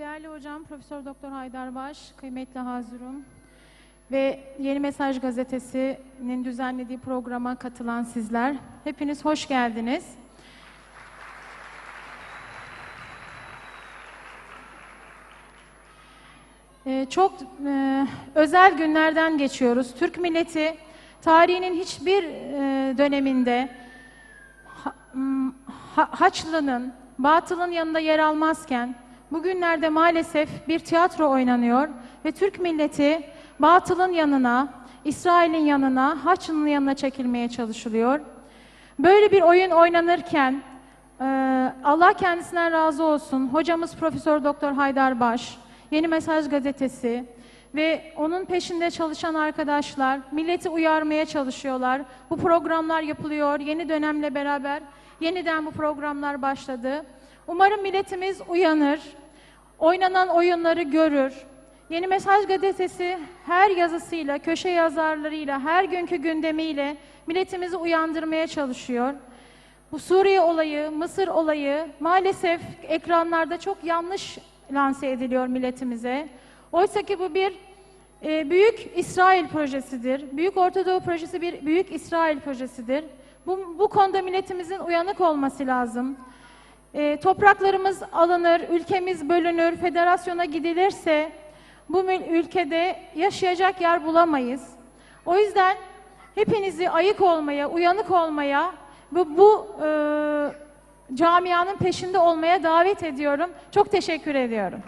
Değerli hocam Profesör Doktor Haydar Baş, kıymetli Hazurum ve Yeni Mesaj Gazetesi'nin düzenlediği programa katılan sizler, hepiniz hoş geldiniz. Ee, çok e, özel günlerden geçiyoruz. Türk milleti tarihinin hiçbir e, döneminde ha- ha- Haçlı'nın, Batıl'ın yanında yer almazken bugünlerde maalesef bir tiyatro oynanıyor ve Türk milleti Batıl'ın yanına, İsrail'in yanına, Haçlı'nın yanına çekilmeye çalışılıyor. Böyle bir oyun oynanırken e, Allah kendisinden razı olsun. Hocamız Profesör Doktor Haydar Baş, Yeni Mesaj Gazetesi ve onun peşinde çalışan arkadaşlar milleti uyarmaya çalışıyorlar. Bu programlar yapılıyor. Yeni dönemle beraber yeniden bu programlar başladı. Umarım milletimiz uyanır. Oynanan oyunları görür. Yeni Mesaj Gazetesi her yazısıyla, köşe yazarlarıyla, her günkü gündemiyle milletimizi uyandırmaya çalışıyor. Bu Suriye olayı, Mısır olayı maalesef ekranlarda çok yanlış lanse ediliyor milletimize. Oysa ki bu bir e, büyük İsrail projesidir. Büyük Orta Doğu projesi bir büyük İsrail projesidir. Bu, bu konuda milletimizin uyanık olması lazım. E, topraklarımız alınır, ülkemiz bölünür, federasyona gidilirse bu ülkede yaşayacak yer bulamayız. O yüzden hepinizi ayık olmaya, uyanık olmaya ve bu e, camianın peşinde olmaya davet ediyorum. Çok teşekkür ediyorum.